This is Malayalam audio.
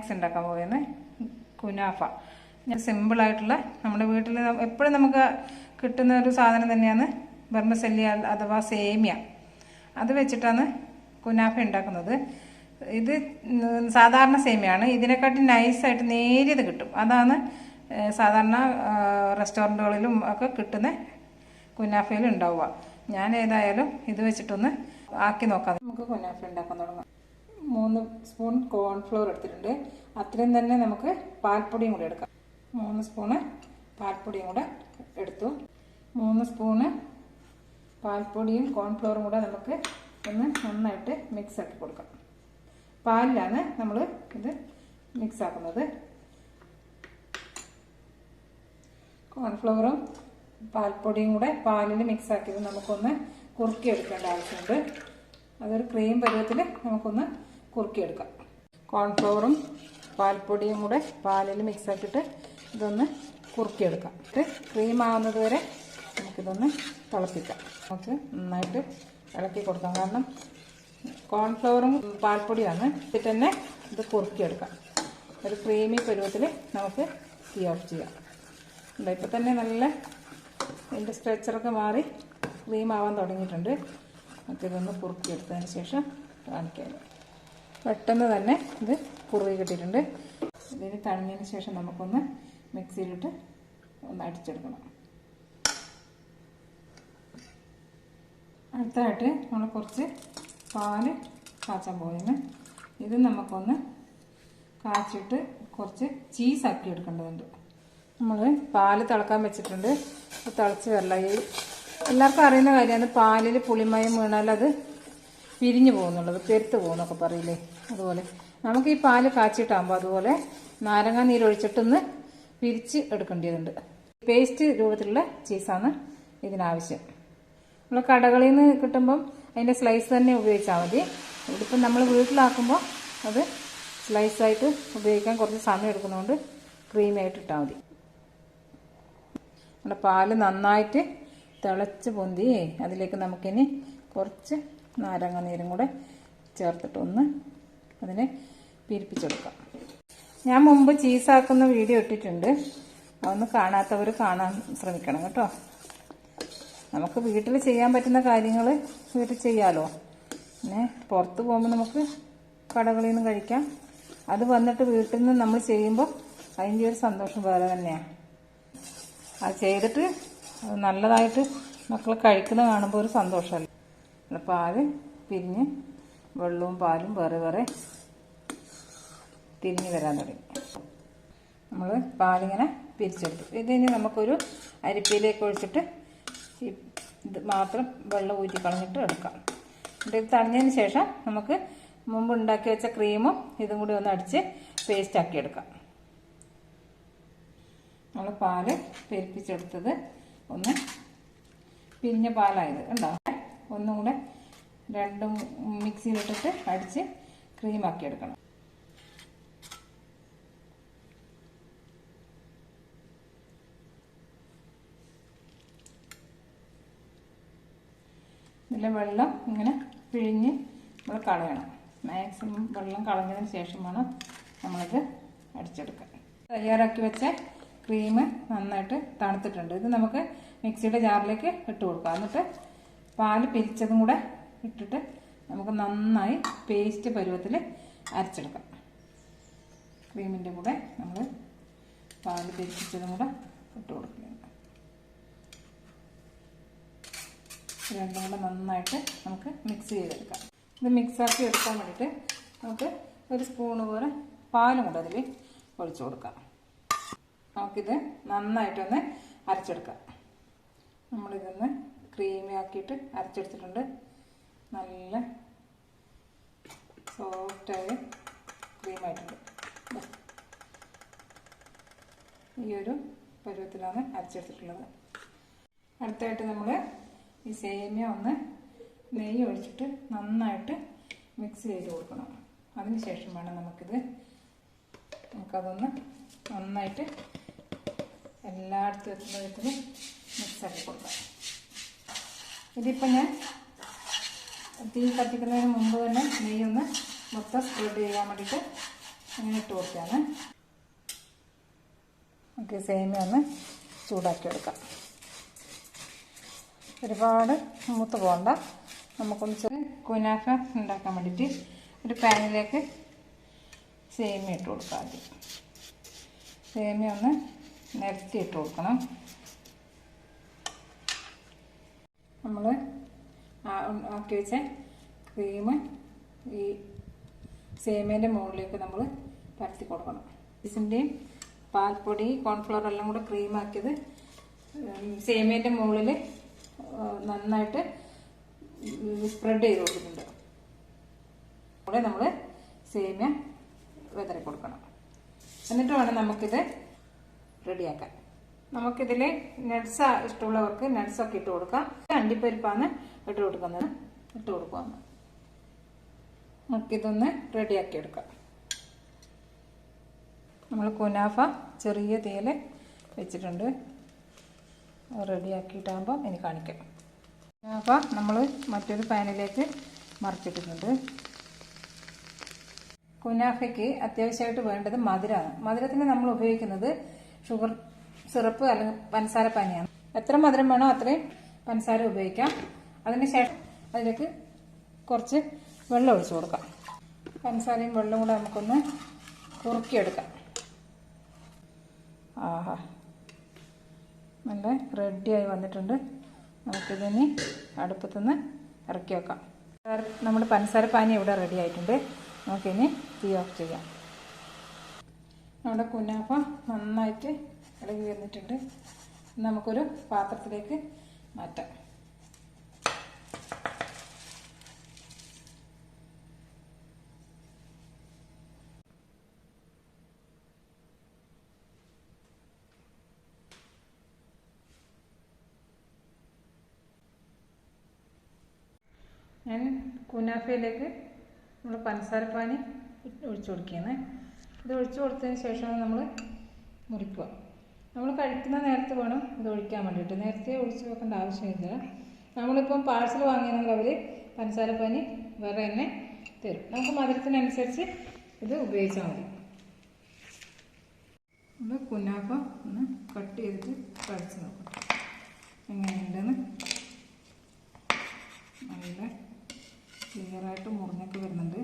സ്നാക്സ് ഉണ്ടാക്കാൻ പോകുന്നത് കുനാഫ. സിമ്പിളായിട്ടുള്ള നമ്മുടെ വീട്ടിൽ എപ്പോഴും നമുക്ക് കിട്ടുന്ന ഒരു സാധനം തന്നെയാണ് ബർമ്മസെല്ലിയ അഥവാ സേമിയ. അത് വെച്ചിട്ടാണ് കുനാഫ ഉണ്ടാക്കുന്നത്. ഇത് സാധാരണ സേമിയാണ് ഇതിനെക്കാട്ടി നൈസായിട്ട് നേരിയത് കിട്ടും. അതാണ് സാധാരണ റെസ്റ്റോറന്റുകളിലും ഒക്കെ കിട്ടുന്ന കുനാഫയിൽ ഉണ്ടാവുക. ഞാൻ ഏതായാലും ഇത് വെച്ചിട്ടൊന്ന് ആക്കി നോക്കാം. നമുക്ക് കുനാഫ ഉണ്ടാക്കാൻ തുടങ്ങാം. മൂന്ന് സ്പൂൺ കോൺഫ്ലോർ എടുത്തിട്ടുണ്ട്. അത്രയും തന്നെ നമുക്ക് പാൽപ്പൊടിയും കൂടെ എടുക്കാം. മൂന്ന് സ്പൂണ് പാൽപ്പൊടിയും കൂടെ എടുത്തു. മൂന്ന് സ്പൂണ് പാൽപ്പൊടിയും കോൺഫ്ലോറും കൂടെ നമുക്ക് ഒന്ന് നന്നായിട്ട് മിക്സ് ആക്കി കൊടുക്കാം. പാലിലാണ് നമ്മൾ ഇത് മിക്സ് ആക്കുന്നത്. കോൺഫ്ലവറും പാൽപ്പൊടിയും കൂടെ പാലിൽ മിക്സ് ആക്കിയത് നമുക്കൊന്ന് കുറുക്കിയെടുക്കേണ്ട ആവശ്യമുണ്ട്. അതൊരു ക്രീം പരുവത്തിൽ നമുക്കൊന്ന് കുറുക്കിയെടുക്കാം. കോൺഫ്ലവറും പാൽപ്പൊടിയും കൂടെ പാലിൽ മിക്സ് ആക്കിയിട്ട് ഇതൊന്ന് കുറുക്കിയെടുക്കാം. എന്നിട്ട് ക്രീം ആവുന്നത് വരെ നമുക്കിതൊന്ന് തിളപ്പിക്കാം. നമുക്ക് നന്നായിട്ട് ഇളക്കി കൊടുക്കാം. കാരണം കോൺഫ്ലവറും പാൽപ്പൊടിയാണ്. എന്നിട്ട് തന്നെ ഇത് കുറുക്കിയെടുക്കാം. ഒരു ക്രീമി പരുവത്തിൽ നമുക്ക് തീ ഓഫ് ചെയ്യാം. ഉണ്ട് ഇപ്പം തന്നെ നല്ല ഇതിന്റെ സ്ട്രെച്ചറൊക്കെ മാറി ക്രീം ആവാൻ തുടങ്ങിയിട്ടുണ്ട്. നമുക്കിതൊന്ന് കുറുക്കിയെടുത്തതിന് ശേഷം കാണിക്കാം. പെട്ടെന്ന് തന്നെ ഇത് കുറുകി കിട്ടിയിട്ടുണ്ട്. ഇതിന് തണിഞ്ഞതിന് ശേഷം നമുക്കൊന്ന് മിക്സിയിലിട്ട് ഒന്ന് അടിച്ചെടുക്കണം. അടുത്തായിട്ട് നമ്മൾ കുറച്ച് പാൽ കാച്ചാൻ പോകുന്നു ഇത് നമുക്കൊന്ന് കാച്ചിട്ട് കുറച്ച് ചീസ് ആക്കി എടുക്കേണ്ടതുണ്ട്. നമ്മൾ പാൽ തിളക്കാൻ വെച്ചിട്ടുണ്ട്. തിളച്ച് വരലായി. എല്ലാവർക്കും അറിയുന്ന കാര്യമാണ്. പാലിൽ പുളിമയം വീണാൽ അത് പിരിഞ്ഞു പോകുന്നുള്ളത് പെരുത്ത് പോകുന്നൊക്കെ പറയില്ലേ? അതുപോലെ. നമുക്ക് ഈ പാൽ കാച്ചിട്ടാകുമ്പോൾ അതുപോലെ നാരങ്ങ നീരൊഴിച്ചിട്ടൊന്ന് പിരിച്ച് എടുക്കേണ്ടതുണ്ട്. പേസ്റ്റ് രൂപത്തിലുള്ള ചീസാണ് ഇതിനാവശ്യം. നമ്മൾ കടകളിൽ നിന്ന് കിട്ടുമ്പം അതിന്റെ സ്ലൈസ് തന്നെ ഉപയോഗിച്ചാൽ മതി. ഇതിപ്പം നമ്മൾ വീട്ടിലാക്കുമ്പോൾ അത് സ്ലൈസായിട്ട് ഉപയോഗിക്കാൻ കുറച്ച് സമയം എടുക്കുന്നതുകൊണ്ട് ക്രീമായിട്ട് ഇട്ടാൽ മതി. നമ്മുടെ പാൽ നന്നായിട്ട് തിളച്ച് പൊന്തി അതിലേക്ക് നമുക്കിനി കുറച്ച് നാരങ്ങ നീരും കൂടെ ചേർത്തിട്ടൊന്ന് അതിനെ പിരിപ്പിച്ചെടുക്കാം. ഞാൻ മുമ്പ് ചീസാക്കുന്ന വീഡിയോ ഇട്ടിട്ടുണ്ട്. അതൊന്ന് കാണാത്തവർ കാണാൻ ശ്രമിക്കണം കേട്ടോ. നമുക്ക് വീട്ടിൽ ചെയ്യാൻ പറ്റുന്ന കാര്യങ്ങൾ വീട്ടിൽ ചെയ്യാമല്ലോ പിന്നെ പുറത്ത് പോകുമ്പോൾ നമുക്ക് കടകളിൽ നിന്ന് കഴിക്കാം. അത് വന്നിട്ട് വീട്ടിൽ നിന്ന് നമ്മൾ ചെയ്യുമ്പോൾ അതിന്റെ ഒരു സന്തോഷം വേറെ തന്നെയാണ്. അത് ചെയ്തിട്ട് നല്ലതായിട്ട് മക്കൾ കഴിക്കുന്നത് കാണുമ്പോൾ ഒരു സന്തോഷമല്ല? പാൽ പിരിഞ്ഞ് വെള്ളവും പാലും വേറെ വേറെ തിരിഞ്ഞ് വരാൻ തുടങ്ങി. നമ്മൾ പാലിങ്ങനെ പിരിച്ചെടുത്തു. ഇതിന് നമുക്കൊരു അരിപ്പയിലേക്ക് ഒഴിച്ചിട്ട് ഇത് മാത്രം വെള്ളം ഊറ്റി കളഞ്ഞിട്ട് എടുക്കാം. എന്നിട്ട് ഇത് തണിഞ്ഞതിന് ശേഷം നമുക്ക് മുമ്പ് ഉണ്ടാക്കി വെച്ച ക്രീമും ഇതും കൂടി ഒന്ന് അടിച്ച് പേസ്റ്റാക്കി എടുക്കാം. നമ്മൾ പാൽ പെരുപ്പിച്ചെടുത്തത് ഒന്ന് പിരിഞ്ഞ പാലായത് കണ്ടോ? ഒന്നും കൂടെ രണ്ടും മിക്സിയിലിട്ടിട്ട് അടിച്ച് ക്രീമാക്കി എടുക്കണം. ഇതിലെ വെള്ളം ഇങ്ങനെ പിഴിഞ്ഞ് നമ്മൾ കളയണം. മാക്സിമം വെള്ളം കളഞ്ഞതിന് ശേഷം വേണം നമ്മളിത് അടിച്ചെടുക്കാൻ. തയ്യാറാക്കി വെച്ച ക്രീം നന്നായിട്ട് തണുത്തിട്ടുണ്ട്. ഇത് നമുക്ക് മിക്സിയുടെ ജാറിലേക്ക് ഇട്ട് കൊടുക്കാം. എന്നിട്ട് പാൽ പിരിച്ചതും കൂടെ ഇട്ടിട്ട് നമുക്ക് നന്നായി പേസ്റ്റ് പരുവത്തിൽ അരച്ചെടുക്കാം. ക്രീമിന്റെ കൂടെ നമ്മൾ പാൽ തിരിച്ചതും കൂടെ ഇട്ട് കൊടുക്കുക രണ്ടും കൂടെ നന്നായിട്ട് നമുക്ക് മിക്സ് ചെയ്തെടുക്കാം. ഇത് മിക്സാക്കി എടുക്കാൻ വേണ്ടിയിട്ട് നമുക്ക് ഒരു സ്പൂണ് പോലെ പാലും കൂടെ അതിൽ ഒഴിച്ചു കൊടുക്കാം. നമുക്കിത് നന്നായിട്ടൊന്ന് അരച്ചെടുക്കാം. നമ്മളിതൊന്ന് ക്രീമി ആക്കിയിട്ട് അരച്ചെടുത്തിട്ടുണ്ട്. നല്ല സോഫ്റ്റായ ക്രീമായിട്ടുണ്ട്. ഈ ഒരു പരുവത്തിലാണ് അരച്ചെടുത്തിട്ടുള്ളത്. അടുത്തായിട്ട് നമ്മൾ ഈ സേമിയ ഒന്ന് നെയ്യ് ഒഴിച്ചിട്ട് നന്നായിട്ട് മിക്സ് ചെയ്ത് കൊടുക്കണം. അതിന് ശേഷം വേണം നമുക്കിത് നമുക്കതൊന്ന് നന്നായിട്ട് എല്ലായിടത്തും എത്തുന്ന വിധത്തിൽ മിക്സാക്കി കൊടുക്കാം. ഇതിപ്പോൾ ഞാൻ തീ കത്തിക്കുന്നതിന് മുമ്പ് തന്നെ നെയ്യൊന്ന് മൊത്തം സ്പ്രെഡ് ചെയ്യാൻ വേണ്ടിയിട്ട് അങ്ങനെ ഇട്ട് കൊടുക്കുകയാണ്. നമുക്ക് സേമിയ ഒന്ന് ചൂടാക്കി എടുക്കാം. ഒരുപാട് മൂത്ത് പോകണ്ട. നമുക്കൊന്ന് ചെറിയ കുനാഫ ഉണ്ടാക്കാൻ വേണ്ടിയിട്ട് ഒരു പാനിലേക്ക് സേമിയ ഇട്ട് കൊടുക്കാം ആദ്യം. സേമിയ ഒന്ന് നിരത്തി ഇട്ട് കൊടുക്കണം. നമ്മൾ ആക്കി വെച്ച. ക്രീം ഈ സേമേന്റെ മുകളിലേക്ക് നമ്മൾ പരത്തി കൊടുക്കണം. ഇതിന്റെയും പാൽപ്പൊടി കോൺഫ്ലവർ എല്ലാം കൂടെ ക്രീമാക്കിയത് സേമേന്റെ മുകളിൽ നന്നായിട്ട് സ്പ്രെഡ് ചെയ്ത് കൊടുക്കുന്നുണ്ട്. കൂടെ നമ്മൾ സേമിയ വിതറി കൊടുക്കണം. എന്നിട്ട് വേണം നമുക്കിത് റെഡിയാക്കാൻ. നമുക്കിതിൽ നട്ട്സ് ഇഷ്ടമുള്ളവർക്ക് നട്ട്സ് ഒക്കെ ഇട്ട് കൊടുക്കാം. അണ്ടിപ്പരിപ്പാണ് ഇട്ട് കൊടുക്കുന്നത്. ഇട്ട് കൊടുക്കാം. നമുക്കിതൊന്ന് റെഡിയാക്കി എടുക്കാം. നമ്മൾ കുനാഫ ചെറിയ തീയിൽ വെച്ചിട്ടുണ്ട്. റെഡിയാക്കിയിട്ടാകുമ്പോൾ ഇനി കാണിക്കാം. കുനാഫ നമ്മൾ മറ്റൊരു പാനിലേക്ക് മറിച്ചിട്ടിട്ടുണ്ട്. കുനാഫയ്ക്ക് അത്യാവശ്യമായിട്ട് വേണ്ടത് മധുരമാണ് മധുരത്തിന് നമ്മൾ ഉപയോഗിക്കുന്നത് ഷുഗർ സിറപ്പ് അല്ലെങ്കിൽ പഞ്ചസാര പാനിയാണ്. എത്ര മധുരം വേണോ അത്രയും പഞ്ചസാര ഉപയോഗിക്കാം. അതിനുശേഷം അതിലേക്ക് കുറച്ച് വെള്ളം ഒഴിച്ചു കൊടുക്കാം. പഞ്ചസാരയും വെള്ളവും കൂടെ നമുക്കൊന്ന് കുറുക്കിയെടുക്കാം. ആഹാ. നല്ല റെഡിയായി വന്നിട്ടുണ്ട്. നമുക്കിതിനി അടുപ്പത്തുനിന്ന് ഇറക്കി വെക്കാം. നമ്മുടെ പഞ്ചസാര പാനി ഇവിടെ റെഡി ആയിട്ടുണ്ട്. നമുക്കിനി തീ ഓഫ് ചെയ്യാം. നമ്മുടെ കുനാഫ നന്നായിട്ട് ഇളകി വന്നിട്ടുണ്ട്. നമുക്കൊരു പാത്രത്തിലേക്ക് മാറ്റാം. ഞാൻ കുനാഫയിലേക്ക് നമ്മൾ പഞ്ചസാരപ്പാനി ഒഴിച്ചു കൊടുക്കുകയാണ്. ഇത് ഒഴിച്ചു കൊടുത്തതിന് ശേഷമാണ് നമ്മൾ മുറിക്കുക. നമ്മൾ കഴിക്കുന്ന നേരത്ത് വേണം ഇത് ഒഴിക്കാൻ വേണ്ടിയിട്ട്. നേരത്തെ ഒഴിച്ചു വെക്കേണ്ട ആവശ്യമില്ല. നമ്മളിപ്പം പാഴ്സൽ വാങ്ങിയെങ്കിൽ അവർ പനി വേറെ തന്നെ തരും. നമുക്ക് മധുരത്തിനനുസരിച്ച് ഇത് ഉപയോഗിച്ചാൽ മതി. നമ്മൾ കുന്നാപ്പം ഒന്ന് കട്ട് ചെയ്തിട്ട് കഴിച്ച് നോക്കാം. എങ്ങനെയുണ്ടെന്ന്. നല്ല ക്ലിയറായിട്ട് മുറിഞ്ഞൊക്കെ വരുന്നുണ്ട്.